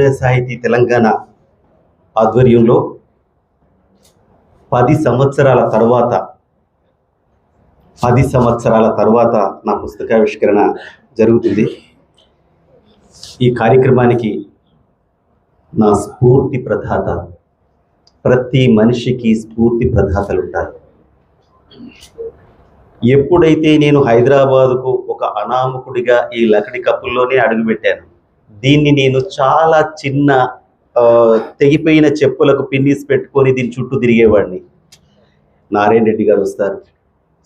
సాహితీ తెలంగాణ ఆధ్వర్యంలో పది సంవత్సరాల తర్వాత పది సంవత్సరాల తర్వాత నా పుస్తకావిష్కరణ జరుగుతుంది. ఈ కార్యక్రమానికి నా స్ఫూర్తి ప్రదాత ప్రతి మనిషికి స్ఫూర్తి ప్రదాతలు ఉంటారు. ఎప్పుడైతే నేను హైదరాబాదుకు ఒక అనామకుడిగా ఈ లకడి కప్పుల్లోనే అడుగుపెట్టాను దీన్ని నేను చాలా చిన్న తెగిపోయిన చెప్పులకు పిన్నిస్ పెట్టుకొని దీని చుట్టూ తిరిగేవాడిని. నారాయణ రెడ్డి గారు వస్తారు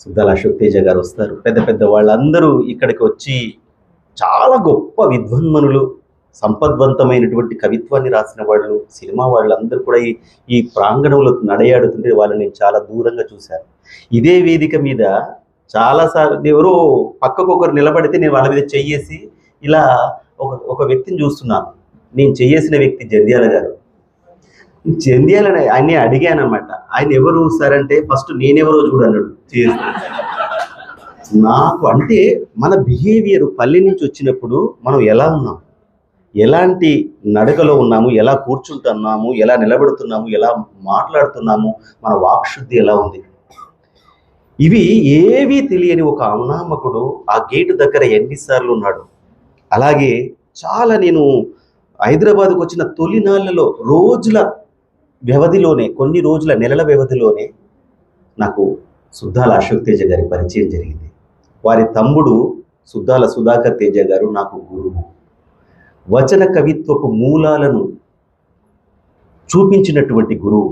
సుద్దాల అశోక్ తేజ గారు వస్తారు పెద్ద పెద్ద వాళ్ళందరూ ఇక్కడికి వచ్చి చాలా గొప్ప విద్వన్మనులు సంపద్వంతమైనటువంటి కవిత్వాన్ని రాసిన వాళ్ళు సినిమా వాళ్ళందరూ కూడా ఈ ఈ ప్రాంగణంలో నడయాడుతుంటే వాళ్ళని నేను చాలా దూరంగా చూశాను. ఇదే వేదిక మీద చాలాసార్లు ఎవరో పక్కకు ఒకరు నిలబడితే నేను వాళ్ళ మీద చెయ్యేసి ఇలా ఒక ఒక వ్యక్తిని చూస్తున్నాను. నేను చెయ్యేసిన వ్యక్తి జంధ్యాల గారు. జంధ్యాలని ఆయన్ని అడిగానమాట ఆయన ఎవరు సార్ అంటే ఫస్ట్ నేనెవరో చూడు అన్నాడు నాకు అంటే మన బిహేవియర్ పల్లె నుంచి వచ్చినప్పుడు మనం ఎలా ఉన్నాం? ఎలాంటి నడకలో ఉన్నాము? ఎలా కూర్చుంటున్నాము? ఎలా నిలబడుతున్నాము? ఎలా మాట్లాడుతున్నాము? మన వాక్శుద్ధి ఎలా ఉంది? ఇవి ఏవీ తెలియని ఒక అనామకుడు ఆ గేటు దగ్గర ఎన్నిసార్లు ఉన్నాడు? అలాగే చాలా నేను హైదరాబాద్కు వచ్చిన తొలినాళ్ళలో రోజుల వ్యవధిలోనే కొన్ని రోజుల నెలల వ్యవధిలోనే నాకు సుద్దాల అశోక్ తేజ గారి పరిచయం జరిగింది. వారి తమ్ముడు సుద్దాల సుధాకర్ తేజ గారు నాకు గురువు. వచన కవిత్వపు మూలాలను చూపించినటువంటి గురువు.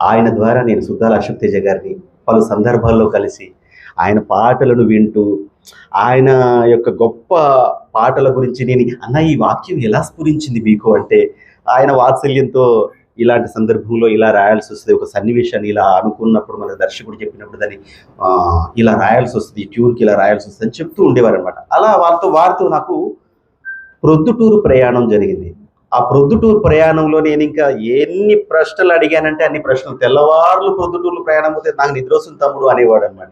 ఆయన ద్వారా నేను సుద్దాల అశోక్ తేజ గారిని పలు సందర్భాల్లో కలిసి ఆయన పాటలను వింటూ ఆయన యొక్క గొప్ప పాటల గురించి నేను అన్న ఈ వాక్యం ఎలా స్ఫురించింది మీకు? అంటే ఆయన వాత్సల్యంతో ఇలాంటి సందర్భంలో ఇలా రాయాల్సి వస్తుంది. ఒక సన్నివేశాన్ని ఇలా అనుకున్నప్పుడు మన దర్శకుడు చెప్పినప్పుడు దాన్ని ఇలా రాయాల్సి వస్తుంది ఈ ట్యూన్కి ఇలా రాయాల్సి వస్తుంది అని చెప్తూ ఉండేవారు అనమాట అలా వారితో వారితో నాకు ప్రొద్దుటూరు ప్రయాణం జరిగింది. ఆ ప్రొద్దుటూరు ప్రయాణంలో నేను ఇంకా ఎన్ని ప్రశ్నలు అడిగానంటే అన్ని ప్రశ్నలు తెల్లవారులు ప్రొద్దుటూరు ప్రయాణం పోతే నాకు నిద్ర వస్తుంది తమ్ముడు అనేవాడు అనమాట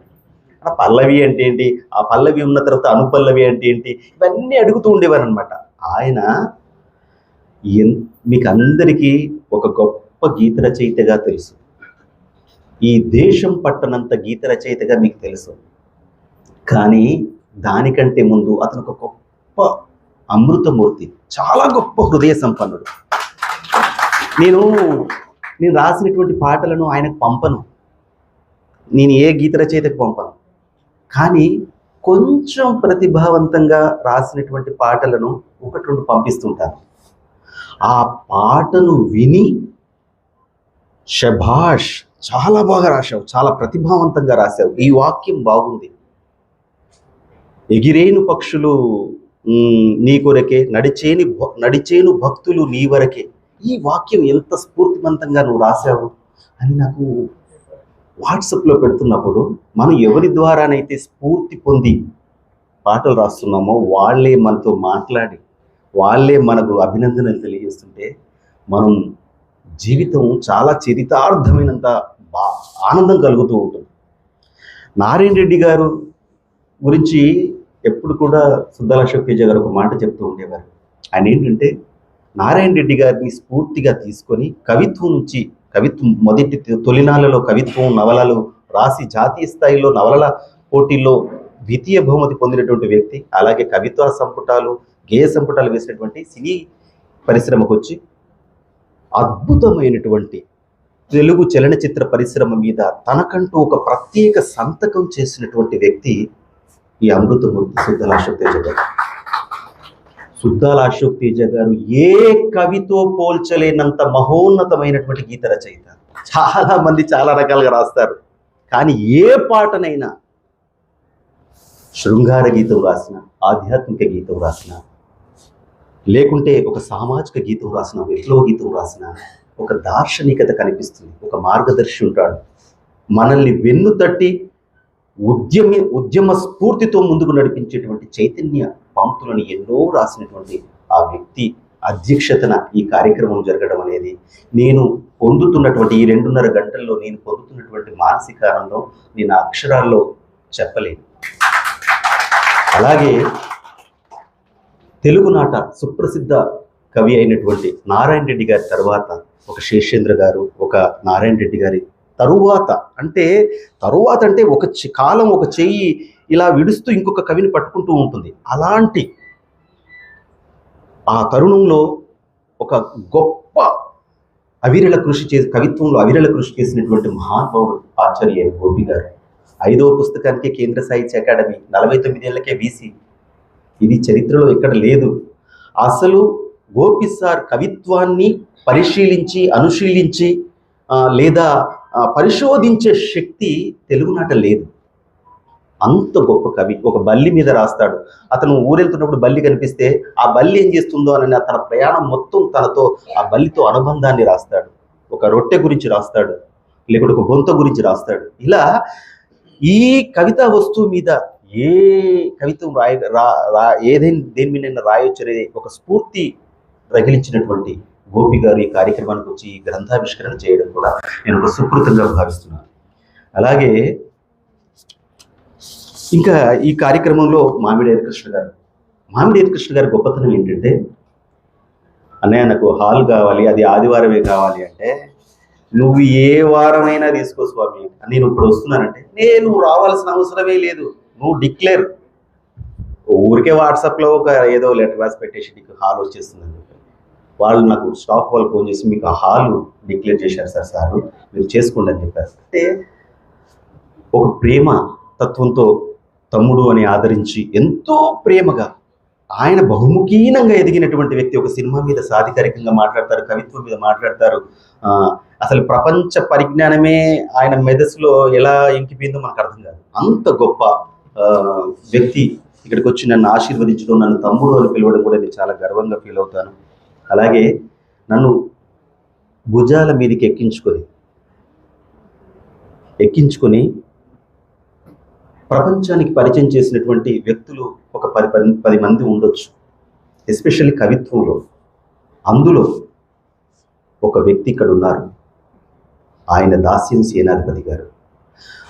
ఆ పల్లవి అంటే ఏంటి? ఆ పల్లవి ఉన్న తర్వాత అనుపల్లవి అంటే ఏంటి? ఇవన్నీ అడుగుతూ ఉండేవారు అనమాట ఆయన ఎన్ మీకు అందరికీ ఒక గొప్ప గీత రచయితగా తెలుసు. ఈ దేశం పట్టనంత గీత రచయితగా మీకు తెలుసు. కానీ దానికంటే ముందు అతను ఒక గొప్ప అమృతమూర్తి చాలా గొప్ప హృదయ సంపన్నుడు. నేను నేను రాసినటువంటి పాటలను ఆయనకు పంపను. నేను ఏ గీత రచయితకు పంపను? కానీ కొంచెం ప్రతిభావంతంగా రాసినటువంటి పాటలను ఒకటి రెండు పంపిస్తుంటారు ఆ పాటను విని శభాష్ చాలా బాగా రాశావు చాలా ప్రతిభావంతంగా రాశావు. ఈ వాక్యం బాగుంది. ఎగిరేను పక్షులు నీ కొరకే నడిచేని నడిచేను భక్తులు నీ వరకే. ఈ వాక్యం ఎంత స్ఫూర్తివంతంగా నువ్వు రాశావు అని నాకు వాట్సాప్లో పెడుతున్నప్పుడు మనం ఎవరి ద్వారానైతే స్ఫూర్తి పొంది పాటలు రాస్తున్నామో వాళ్ళే మనతో మాట్లాడి వాళ్ళే మనకు అభినందనలు తెలియజేస్తుంటే మనం జీవితం చాలా చరితార్థమైనంత బా ఆనందం కలుగుతూ ఉంటుంది. నారాయణ రెడ్డి గారు గురించి ఎప్పుడు కూడా సుద్దాల అశోక్ గారు ఒక మాట చెప్తూ ఉండేవారు. ఆయన ఏంటంటే నారాయణ రెడ్డి గారిని స్ఫూర్తిగా తీసుకొని కవిత్వం నుంచి కవిత్వం మొదటి తొలినాళ్ళలో కవిత్వం నవలలు రాసి జాతీయ స్థాయిలో నవలల పోటీల్లో ద్వితీయ బహుమతి పొందినటువంటి వ్యక్తి అలాగే కవిత్వ సంపుటాలు గేయ సంపుటాలు వేసినటువంటి సినీ పరిశ్రమకు వచ్చి అద్భుతమైనటువంటి తెలుగు చలనచిత్ర పరిశ్రమ మీద తనకంటూ ఒక ప్రత్యేక సంతకం చేసినటువంటి వ్యక్తి ఈ అమృతమూర్తి సుద్దాల తేజ గారు సుద్దాల అశోక్ తేజ గారు ఏ కవితో పోల్చలేనంత మహోన్నతమైనటువంటి గీత రచయిత. చాలా మంది చాలా రకాలుగా రాస్తారు. కానీ ఏ పాటనైనా శృంగార గీతం రాసిన ఆధ్యాత్మిక గీతం రాసిన లేకుంటే ఒక సామాజిక గీతం రాసిన విప్లవ గీతం రాసిన ఒక దార్శనికత కనిపిస్తుంది. ఒక మార్గదర్శి ఉంటాడు మనల్ని వెన్ను తట్టి ఉద్యమ ఉద్యమ స్ఫూర్తితో ముందుకు నడిపించేటువంటి చైతన్య పంక్తులను ఎన్నో రాసినటువంటి ఆ వ్యక్తి అధ్యక్షతన ఈ కార్యక్రమం జరగడం అనేది నేను పొందుతున్నటువంటి ఈ రెండున్నర గంటల్లో నేను పొందుతున్నటువంటి మానసిక ఆనందం నేను అక్షరాల్లో చెప్పలేను. అలాగే తెలుగునాట సుప్రసిద్ధ కవి అయినటువంటి నారాయణ రెడ్డి గారి తర్వాత ఒక శేషేంద్ర గారు ఒక నారాయణ రెడ్డి గారి తరువాత అంటే తరువాత అంటే ఒక కాలం ఒక చెయ్యి ఇలా విడుస్తూ ఇంకొక కవిని పట్టుకుంటూ ఉంటుంది. అలాంటి ఆ తరుణంలో ఒక గొప్ప అవిరళ కృషి చేసి కవిత్వంలో అవిరళ కృషి చేసినటువంటి మహానుభావుడు ఆచార్య గోపి గారు. ఐదవ పుస్తకానికి కేంద్ర సాహిత్య అకాడమీ నలభై తొమ్మిదేళ్ళకే వీసి ఇది చరిత్రలో ఎక్కడ లేదు. అసలు గోపి సార్ కవిత్వాన్ని పరిశీలించి అనుశీలించి లేదా పరిశోధించే శక్తి తెలుగునాట లేదు. అంత గొప్ప కవి. ఒక బల్లి మీద రాస్తాడు. అతను ఊరెళ్తున్నప్పుడు బల్లి కనిపిస్తే ఆ బల్లి ఏం చేస్తుందో అని తన ప్రయాణం మొత్తం తనతో ఆ బల్లితో అనుబంధాన్ని రాస్తాడు. ఒక రొట్టె గురించి రాస్తాడు. లేకుంటే ఒక బొంత గురించి రాస్తాడు. ఇలా ఈ కవితా వస్తువు మీద ఏ కవిత్వం రాయ రా ఏదైనా దేని మీద రాయొచ్చు అనేది ఒక స్ఫూర్తి రగిలించినటువంటి గోపి గారు ఈ కార్యక్రమానికి వచ్చి ఈ గ్రంథావిష్కరణ చేయడం కూడా నేను ఒక సుకృతంగా భావిస్తున్నాను. అలాగే ఇంకా ఈ కార్యక్రమంలో మామిడి కృష్ణ గారు. మామిడి కృష్ణ గారి గొప్పతనం ఏంటంటే అన్నయ్య నాకు హాల్ కావాలి అది ఆదివారమే కావాలి అంటే నువ్వు ఏ వారమైనా తీసుకో స్వామి నేను ఇప్పుడు వస్తున్నానంటే నేను రావాల్సిన అవసరమే లేదు నువ్వు డిక్లేర్. ఊరికే వాట్సాప్లో ఒక ఏదో లెటర్ రాసి పెట్టేసి నీకు హాల్ వచ్చేస్తుందని వాళ్ళు నాకు స్టాఫ్ వాళ్ళు ఫోన్ చేసి మీకు ఆ హాల్ డిక్లేర్ చేశారు సార్ సార్ మీరు చేసుకోండి అని చెప్పారు. అంటే ఒక ప్రేమ తత్వంతో తమ్ముడు అని ఆదరించి ఎంతో ప్రేమగా ఆయన బహుముఖీనంగా ఎదిగినటువంటి వ్యక్తి ఒక సినిమా మీద సాధికారికంగా మాట్లాడతారు కవిత్వం మీద మాట్లాడతారు. అసలు ప్రపంచ పరిజ్ఞానమే ఆయన మెదస్సులో ఎలా ఇంకిపోయిందో మనకు అర్థం కాదు. అంత గొప్ప వ్యక్తి ఇక్కడికి వచ్చి నన్ను ఆశీర్వదించడం నన్ను తమ్ముడు అని పిలవడం కూడా నేను చాలా గర్వంగా ఫీల్ అవుతాను. అలాగే నన్ను భుజాల మీదకి ఎక్కించుకొని ఎక్కించుకొని ప్రపంచానికి పరిచయం చేసినటువంటి వ్యక్తులు ఒక పది పది పది మంది ఉండొచ్చు. ఎస్పెషల్లీ కవిత్వంలో. అందులో ఒక వ్యక్తి ఇక్కడ ఉన్నారు. ఆయన దాస్యం సేనాధిపతి గారు.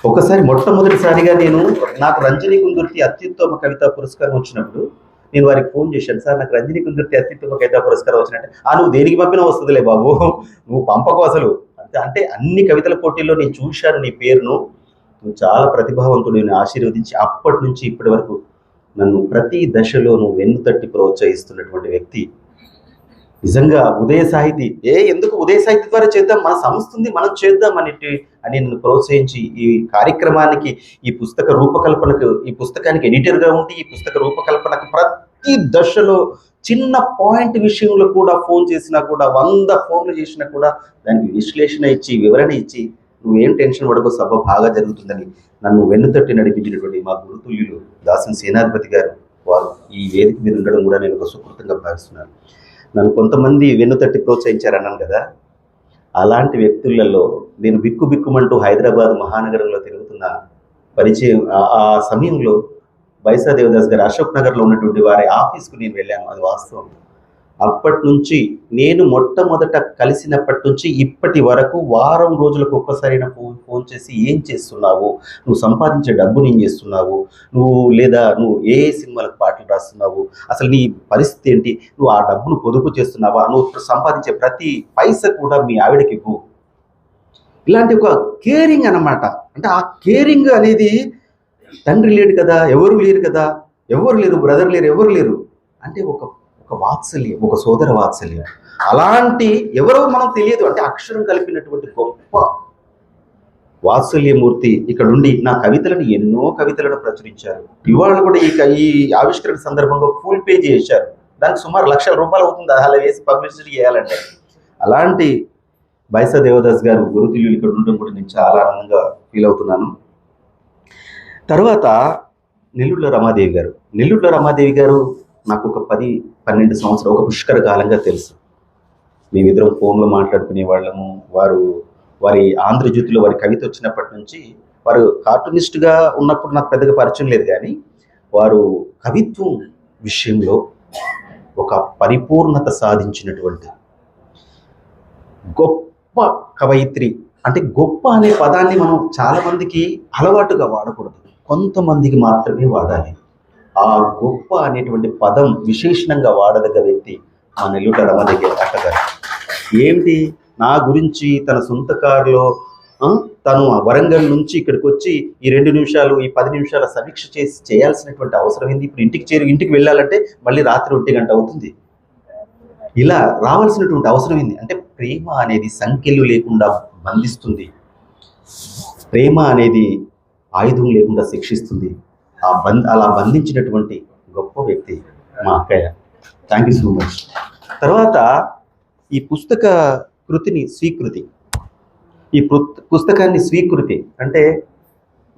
ఒకసారి మొట్టమొదటిసారిగా నేను నాకు రంజని కుందుర్తి అత్యుత్తమ కవితా పురస్కారం వచ్చినప్పుడు నేను వారికి ఫోన్ చేశాను సార్ నాకు రంజని కుందుర్తి అత్యుత్తమ కవితా పురస్కారం వచ్చినట్టే. ఆ నువ్వు దేనికి పంపినా వస్తుందిలే బాబు. నువ్వు పంపకు అసలు. అంటే అంటే అన్ని కవితల పోటీల్లో నేను చూశాను నీ పేరును. నువ్వు చాలా ప్రతిభావంతుడు నేను ఆశీర్వదించి అప్పటి నుంచి ఇప్పటి వరకు నన్ను ప్రతి దశలో నువ్వు వెన్ను తట్టి ప్రోత్సహిస్తున్నటువంటి వ్యక్తి. నిజంగా ఉదయ సాహితీ ఏ ఎందుకు ఉదయ సాహితీ ద్వారా చేద్దాం? మన సంస్థ ఉంది మనం చేద్దాం అనేటి అని నన్ను ప్రోత్సహించి ఈ కార్యక్రమానికి ఈ పుస్తక రూపకల్పనకు ఈ పుస్తకానికి ఎడిటర్గా ఉండి ఈ పుస్తక రూపకల్పనకు ప్రతి దశలో చిన్న పాయింట్ విషయంలో కూడా ఫోన్ చేసినా కూడా వంద ఫోన్లు చేసినా కూడా దానికి విశ్లేషణ ఇచ్చి వివరణ ఇచ్చి నువ్వేం టెన్షన్ పడకో సభ బాగా జరుగుతుందని నన్ను వెన్నుతట్టి నడిపించినటువంటి మా గురుతుల్యులు దాసం సేనాధిపతి గారు వారు ఈ వేదిక మీద ఉండడం కూడా నేను ఒక సుకృతంగా భావిస్తున్నాను. నన్ను కొంతమంది వెన్నుతట్టి ప్రోత్సహించారన్నాను కదా అలాంటి వ్యక్తులలో నేను బిక్కు బిక్కుమంటూ హైదరాబాద్ మహానగరంలో తిరుగుతున్న పరిచయం ఆ- ఆ సమయంలో బైసా దేవదాస్ గారు అశోక్ నగర్లో ఉన్నటువంటి వారి ఆఫీస్కు నేను వెళ్ళాను. అది వాస్తవం. అప్పటి నుంచి నేను మొట్టమొదట కలిసినప్పటి నుంచి ఇప్పటి వరకు వారం రోజులకు ఒక్కసారైనా ఫోన్ ఫోన్ చేసి ఏం చేస్తున్నావు? నువ్వు సంపాదించే డబ్బుని ఏం చేస్తున్నావు? నువ్వు లేదా నువ్వు ఏ సినిమాలకు పాటలు రాస్తున్నావు? అసలు నీ పరిస్థితి ఏంటి? నువ్వు ఆ డబ్బును పొదుపు చేస్తున్నావా? నువ్వు సంపాదించే ప్రతి పైస కూడా మీ ఆవిడకి ఇవ్వు. ఇలాంటి ఒక కేరింగ్ అన్నమాట. అంటే ఆ కేరింగ్ అనేది తండ్రి లేడు కదా ఎవరు లేరు కదా ఎవరు లేరు బ్రదర్ లేరు ఎవరు లేరు. అంటే ఒక ఒక వాత్సల్యం ఒక సోదర వాత్సల్యం. అలాంటి ఎవరో మనం తెలియదు. అంటే అక్షరం కలిపినటువంటి గొప్ప వాత్సల్యమూర్తి ఇక్కడ ఉండి నా కవితలను ఎన్నో కవితలను ప్రచురించారు. ఇవాళ కూడా ఈ ఈ ఆవిష్కరణ సందర్భంగా ఫుల్ పేజీ చేశారు. దానికి సుమారు లక్షల రూపాయలు అవుతుంది. అలా వేసి పబ్లిసిటీ చేయాలంటే. అలాంటి బైసా దేవదాస్ గారు గురుతులు ఇక్కడ ఉండడం కూడా నేను చాలా ఆనందంగా ఫీల్ అవుతున్నాను. తర్వాత నెల్లూరులో రమాదేవి గారు. నెల్లూరులో రమాదేవి గారు నాకు ఒక పది పన్నెండు సంవత్సరాలు ఒక పుష్కర కాలంగా తెలుసు. మేమిద్దరం ఫోన్లో మాట్లాడుకునే వాళ్ళము. వారు వారి ఆంధ్రజ్యోతిలో వారి కవిత వచ్చినప్పటి నుంచి వారు కార్టూనిస్ట్గా ఉన్నప్పుడు నాకు పెద్దగా పరిచయం లేదు కానీ వారు కవిత్వం విషయంలో ఒక పరిపూర్ణత సాధించినటువంటి గొప్ప కవయిత్రి. అంటే గొప్ప అనే పదాన్ని మనం చాలామందికి అలవాటుగా వాడకూడదు. కొంతమందికి మాత్రమే వాడాలి. ఆ గొప్ప అనేటువంటి పదం విశేషణంగా వాడదగ్గ వ్యక్తి ఆ నెల్లూరు రమ దగ్గర అట్టగారు ఏమిటి? నా గురించి తన సొంత కారులో తను ఆ వరంగల్ నుంచి ఇక్కడికి వచ్చి ఈ రెండు నిమిషాలు ఈ పది నిమిషాల సమీక్ష చేసి చేయాల్సినటువంటి అవసరం ఏంది? ఇప్పుడు ఇంటికి చేరు ఇంటికి వెళ్ళాలంటే మళ్ళీ రాత్రి ఒంటి గంట అవుతుంది. ఇలా రావాల్సినటువంటి అవసరం ఏంది? అంటే ప్రేమ అనేది సంఖ్యలు లేకుండా బంధిస్తుంది. ప్రేమ అనేది ఆయుధం లేకుండా శిక్షిస్తుంది. ఆ బంధ అలా బంధించినటువంటి గొప్ప వ్యక్తి మా అక్కయ్య. థ్యాంక్ యూ సో మచ్ తర్వాత ఈ పుస్తక కృతిని స్వీకృతి. ఈ పుస్తకాన్ని స్వీకృతి అంటే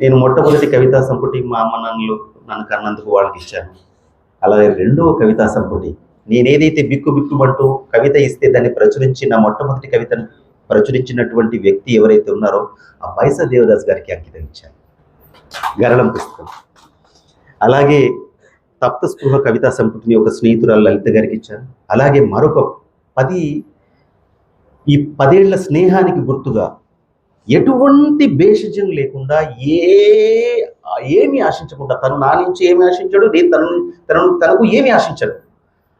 నేను మొట్టమొదటి కవితా సంపుటి మా అమ్మ నాన్నలు నన్ను కన్నందుకు వాళ్ళకి ఇచ్చాను. అలాగే రెండవ కవితా సంపుటి. నేనేదైతే బిక్కు బిక్కుమంటూ కవిత ఇస్తే దాన్ని ప్రచురించి నా మొట్టమొదటి కవితను ప్రచురించినటువంటి వ్యక్తి ఎవరైతే ఉన్నారో ఆ బైసా దేవదాస్ గారికి అంకితం ఇచ్చాను. గరళం పుస్తకం. అలాగే తప్త స్పృహ కవితా సంపుటిని ఒక స్నేహితురాలు లలిత గారికి ఇచ్చారు. అలాగే మరొక పది ఈ పదేళ్ళ స్నేహానికి గుర్తుగా ఎటువంటి భేషజం లేకుండా ఏ ఏమి ఆశించకుండా తను నా నుంచి ఏమి ఆశించాడు నేను తను తనను తనకు ఏమి ఆశించాడు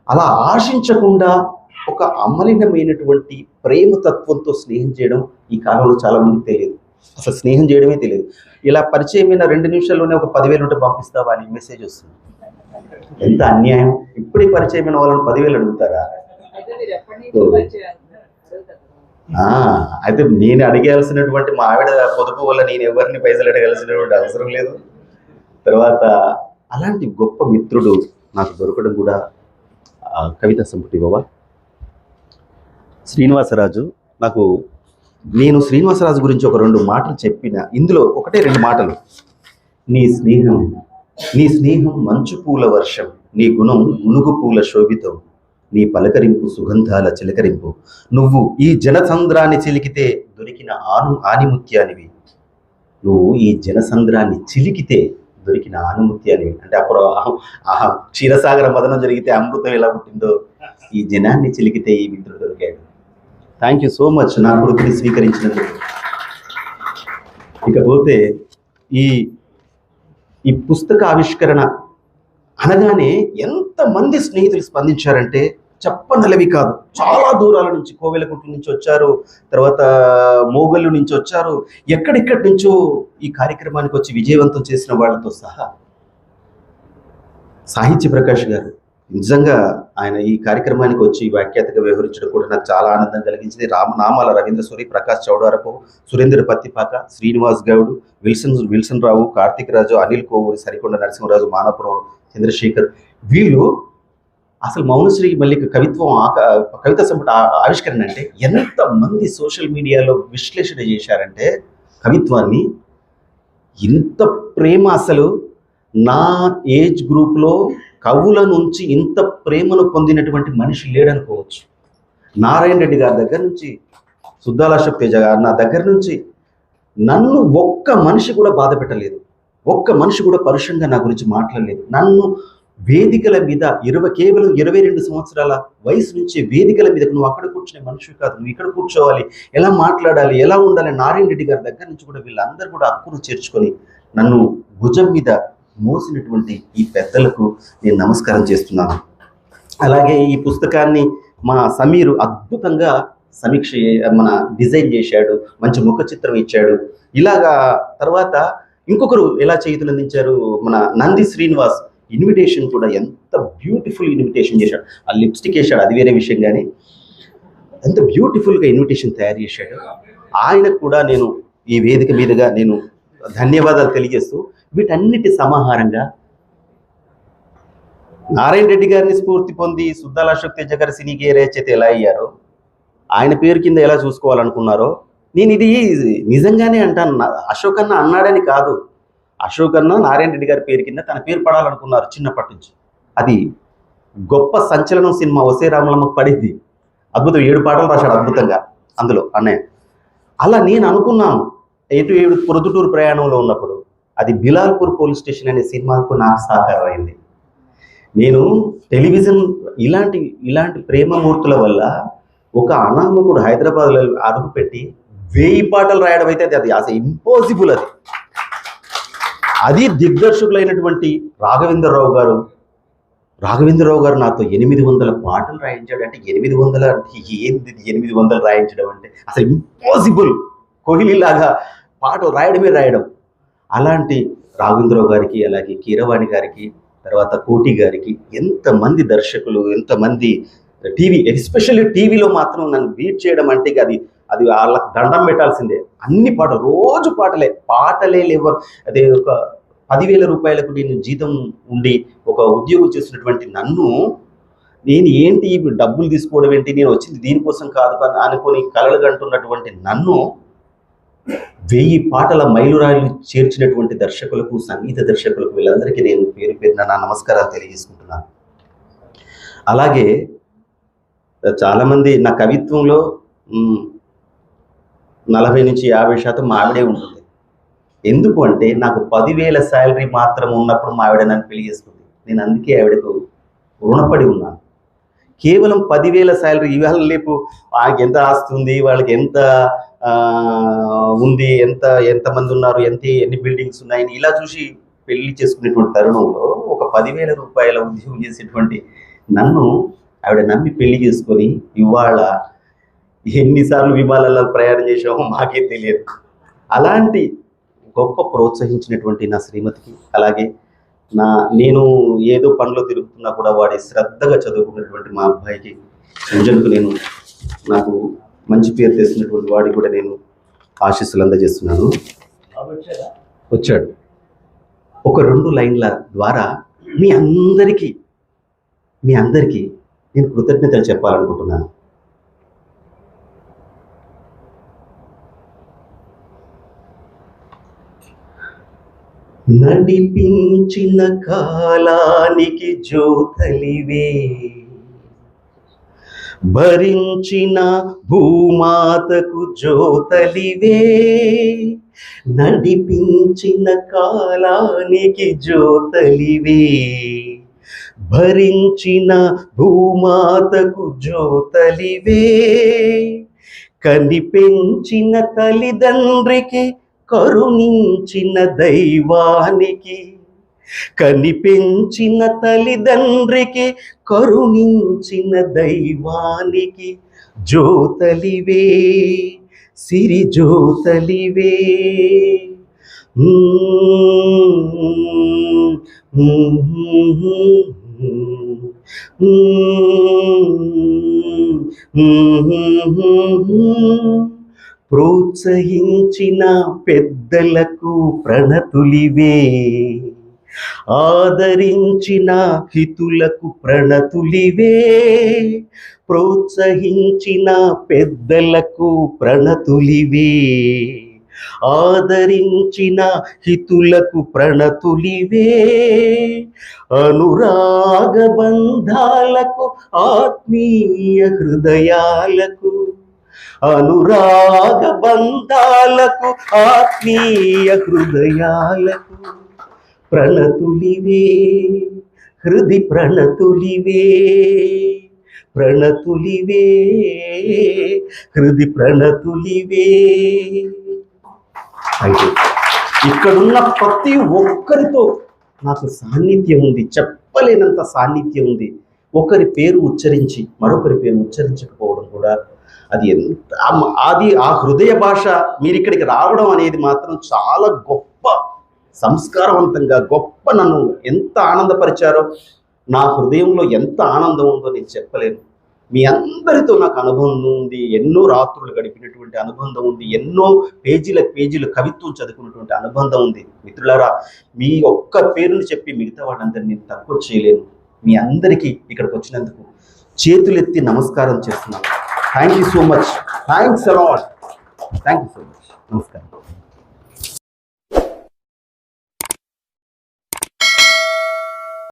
అలా ఆశించకుండా ఒక అమలినమైనటువంటి ప్రేమ తత్వంతో స్నేహం చేయడం ఈ కాలంలో చాలామందికి తెలియదు. అసలు స్నేహం చేయడమే తెలియదు. ఇలా పరిచయమైన రెండు నిమిషాల్లోనే ఒక పదివేలు ఉంటే పంపిస్తావా అని మెసేజ్ వస్తుంది. ఎంత అన్యాయం? ఇప్పుడే పరిచయమైన వాళ్ళని పదివేలు అడుగుతారా? అయితే నేను అడిగాల్సినటువంటి మా ఆవిడ పొదుపు వల్ల నేను ఎవరిని పైసలు అడగాల్సినటువంటి అవసరం లేదు. తర్వాత అలాంటి గొప్ప మిత్రుడు నాకు దొరకడం కూడా కవిత సంపుటి బాబా. శ్రీనివాసరాజు నాకు నేను శ్రీనివాసరాజు గురించి ఒక రెండు మాటలు చెప్పిన ఇందులో ఒకటే రెండు మాటలు. నీ స్నేహం నీ స్నేహం మంచు పూల వర్షం నీ గుణం మునుగు పూల శోభితం నీ పలకరింపు సుగంధాల చిలకరింపు. నువ్వు ఈ జనసంద్రాన్ని చిలికితే దొరికిన ఆను ఆనిముత్యానివి. నువ్వు ఈ జనసంద్రాన్ని చిలికితే దొరికిన ఆనుముత్యానివి. అంటే అప్పుడు ఆ క్షీరసాగర మదనం జరిగితే అమృతం ఎలా పుట్టిందో. ఈ జనాన్ని చిలికితే ఈ మిత్రుడు దొరికాడు. థ్యాంక్ యూ సో మచ్ నా కొడుకుని స్వీకరించినందుకు. ఇకపోతే ఈ ఈ పుస్తక ఆవిష్కరణ అనగానే ఎంతమంది స్నేహితులు స్పందించారంటే చెప్పనలవి కాదు. చాలా దూరాల నుంచి కోవెలకుట్ల నుంచి వచ్చారు తర్వాత మోగల్లు నుంచి వచ్చారు ఎక్కడెక్కడి నుంచో ఈ కార్యక్రమానికి వచ్చి విజయవంతం చేసిన వాళ్ళతో సహా సాహిత్య ప్రకాష్ గారు నిజంగా ఆయన ఈ కార్యక్రమానికి వచ్చి వ్యాఖ్యాతగా వ్యవహరించడం కూడా నాకు చాలా ఆనందం కలిగించింది. రామనామాల రవీంద్ర సూరి ప్రకాష్ చౌడారపు సురేంద్ర పత్తిపాక శ్రీనివాస్ గౌడ్ విల్సన్ విల్సన్ రావు కార్తిక్ రాజు అనిల్ కోవూరి సరికొండ నరసింహరాజు మానపురం చంద్రశేఖర్. వీళ్ళు అసలు మౌనశ్రీ మల్లిక కవిత్వం ఆక- కవిత సంపుట ఆవిష్కరణ అంటే ఎంతమంది సోషల్ మీడియాలో విశ్లేషణ చేశారంటే కవిత్వాన్ని ఇంత ప్రేమ అసలు నా ఏజ్ గ్రూప్లో కవుల నుంచి ఇంత ప్రేమను పొందినటువంటి మనిషి లేడనుకోవచ్చు. నారాయణ రెడ్డి గారి దగ్గర నుంచి సుద్దాల అశోక్ తేజ గారు నా దగ్గర నుంచి నన్ను ఒక్క మనిషి కూడా బాధ పెట్టలేదు. ఒక్క మనిషి కూడా పరుషంగా నా గురించి మాట్లాడలేదు. నన్ను వేదికల మీద ఇరవై కేవలం ఇరవై రెండు సంవత్సరాల వయసు నుంచి వేదికల మీద నువ్వు అక్కడ కూర్చునే మనిషి కాదు. నువ్వు ఇక్కడ కూర్చోవాలి ఎలా మాట్లాడాలి ఎలా ఉండాలి నారాయణ రెడ్డి గారి దగ్గర నుంచి కూడా వీళ్ళందరూ కూడా హక్కును చేర్చుకొని నన్ను భుజం మీద మోసినటువంటి ఈ పెద్దలకు నేను నమస్కారం చేస్తున్నాను. అలాగే ఈ పుస్తకాన్ని మా సమీరు అద్భుతంగా సమీక్ష మన డిజైన్ చేశాడు మంచి ముఖ చిత్రం ఇచ్చాడు. ఇలాగా తర్వాత ఇంకొకరు ఎలా చేతులు అందించారు? మన నంది శ్రీనివాస్ ఇన్విటేషన్ కూడా ఎంత బ్యూటిఫుల్ ఇన్విటేషన్ చేశాడు. ఆ లిప్స్టిక్ వేశాడు అది వేరే విషయం కానీ ఎంత బ్యూటిఫుల్గా ఇన్విటేషన్ తయారు చేశాడు. ఆయనకు కూడా నేను ఈ వేదిక మీదుగా నేను ధన్యవాదాలు తెలియజేస్తూ వీటన్నిటి సమాహారంగా నారాయణ రెడ్డి గారిని స్ఫూర్తి పొంది సుద్దాల అశోక్ తేజ గారి సినీకి ఏ ఎలా అయ్యారో ఆయన పేరు కింద ఎలా చూసుకోవాలనుకున్నారో నేను ఇది నిజంగానే అంటాను. అశోక్ అన్న అన్నాడని కాదు. అశోక్ అన్న నారాయణ రెడ్డి గారి పేరు కింద తన పేరు పడాలనుకున్నారు చిన్నప్పటి నుంచి. అది గొప్ప సంచలనం సినిమా వసే రామలమ్మ పడింది. అద్భుతం. ఏడు పాటలు రాశాడు అద్భుతంగా అందులో. అన్నయ్య. అలా నేను అనుకున్నాను. ఎటు ఏడు పొరుదుటూరు ప్రయాణంలో ఉన్నప్పుడు అది బిలాల్పూర్ పోలీస్ స్టేషన్ అనే సినిమాకు నాకు సహకారం అయింది నేను టెలివిజన్ ఇలాంటి ఇలాంటి ప్రేమమూర్తుల వల్ల ఒక అనామకుడు హైదరాబాద్లో అడుగుపెట్టి వెయ్యి పాటలు రాయడం అయితే అది అది అసలు ఇంపాసిబుల్ అది. అది దిగ్దర్శకులైనటువంటి రాఘవేంద్రరావు గారు రాఘవేంద్రరావు గారు నాతో ఎనిమిది వందల పాటలు రాయించాడు. అంటే ఎనిమిది వందల అంటే ఏంది ఎనిమిది వందలు రాయించడం అంటే? అసలు ఇంపాసిబుల్ కోహ్లీ లాగా పాటలు రాయడమే రాయడం. అలాంటి రాఘవేంద్రరావు గారికి అలాగే కీరవాణి గారికి తర్వాత కోటి గారికి ఎంతమంది దర్శకులు ఎంతమంది టీవీ ఎస్పెషల్లీ టీవీలో మాత్రం నన్ను బీట్ చేయడం అంటే అది అది వాళ్ళకి దండం పెట్టాల్సిందే. అన్ని పాటలు రోజు పాటలే. పాటలే లేవు. అదే ఒక పదివేల రూపాయలకు నేను జీతం ఉండి ఒక ఉద్యోగం చేస్తున్నటువంటి నన్ను నేను ఏంటి డబ్బులు తీసుకోవడం ఏంటి నేను వచ్చింది దీనికోసం కాదు అనుకొని కలలు కంటున్నటువంటి నన్ను వెయ్యి పాటల మైలురాయిలు చేర్చినటువంటి దర్శకులకు సంగీత దర్శకులకు వీళ్ళందరికీ నేను పేరు పేరున నా నమస్కారాలు తెలియజేసుకుంటున్నాను. అలాగే చాలామంది నా కవిత్వంలో నలభై నుంచి యాభై శాతం మా ఆవిడే ఉంటుంది. ఎందుకు అంటే నాకు పదివేల శాలరీ మాత్రం ఉన్నప్పుడు మా ఆవిడ నన్ను పెళ్ళి చేసుకుంది. నేను అందుకే ఆవిడకు రుణపడి ఉన్నాను. కేవలం పదివేల శాలరీ ఇవాళ రేపు వాళ్ళకి ఎంత ఆస్తుంది వాళ్ళకి ఎంత ఉంది ఎంత ఎంతమంది ఉన్నారు ఎంత ఎన్ని బిల్డింగ్స్ ఉన్నాయని ఇలా చూసి పెళ్ళి చేసుకునేటువంటి తరుణంలో ఒక పదివేల రూపాయల ఉద్యోగం చేసేటువంటి నన్ను ఆవిడ నమ్మి పెళ్ళి చేసుకొని ఇవాళ ఎన్నిసార్లు విమానాలలో ప్రయాణం చేసామో మాకే తెలియదు. అలాంటి గొప్ప ప్రోత్సహించినటువంటి నా శ్రీమతికి అలాగే నా నేను ఏదో పనిలో తిరుగుతున్నా కూడా వాడి శ్రద్ధగా చదువుకున్నటువంటి మా అబ్బాయికి నిజంకు నేను నాకు మంచి పేరు తెస్తున్నటువంటి వాడికి కూడా నేను ఆశీస్సులు అందజేస్తున్నాను. వచ్చాడు. ఒక రెండు లైన్ల ద్వారా మీ అందరికీ మీ అందరికీ నేను కృతజ్ఞతలు చెప్పాలనుకుంటున్నాను. నడిపించిన కాలానికి జ్యోతలివే భరించిన భూమాతకు జ్యోతలివే. నడిపించిన కాలానికి జ్యోతలివే. భరించిన భూమాతకు జ్యోతలివే. కనిపించిన తల్లిదండ్రికి కరుణించిన దైవానికి కనిపించిన తల్లిదండ్రికి కరుణించిన దైవానికి జ్యోతలివే సిరి జ్యోతలివే. ప్రోత్సహించిన పెద్దలకు ప్రణతులివే. ఆదరించిన హితులకు ప్రణతులివే ప్రోత్సహించిన పెద్దలకు ప్రణతులివే. ఆదరించిన హితులకు ప్రణతులివే అనురాగ బంధాలకు ఆత్మీయ హృదయాలకు అనురాగ బంధాలకు ఆత్మీయ హృదయాలకు. ప్రణతులివే హృది ప్రణతులివే ప్రణతులివే హృది ప్రణతులివే. అయితే ఇక్కడున్న ప్రతి ఒక్కరితో నాకు సాన్నిధ్యం ఉంది చెప్పలేనంత సాన్నిధ్యం ఉంది. ఒకరి పేరు ఉచ్చరించి మరొకరి పేరు ఉచ్చరించకపోవడం కూడా అది ఎంత అది ఆ హృదయ భాష మీరు ఇక్కడికి రావడం అనేది మాత్రం చాలా గొప్ప సంస్కారవంతంగా గొప్ప నన్ను ఎంత ఆనందపరిచారో నా హృదయంలో ఎంత ఆనందం ఉందో నేను చెప్పలేను. మీ అందరితో నాకు అనుబంధం ఉంది ఎన్నో రాత్రులు గడిపినటువంటి అనుబంధం ఉంది ఎన్నో పేజీల పేజీలు కవిత్వం చదువుకున్నటువంటి అనుబంధం ఉంది. మిత్రులారా మీ ఒక్క పేరుని చెప్పి మిగతా వాళ్ళందరినీ నేను తక్కువ చేయలేను. మీ అందరికీ ఇక్కడికి వచ్చినందుకు చేతులెత్తి నమస్కారం చేస్తున్నాను. Thank you so much thanks a lot thank you so much నమస్కారం.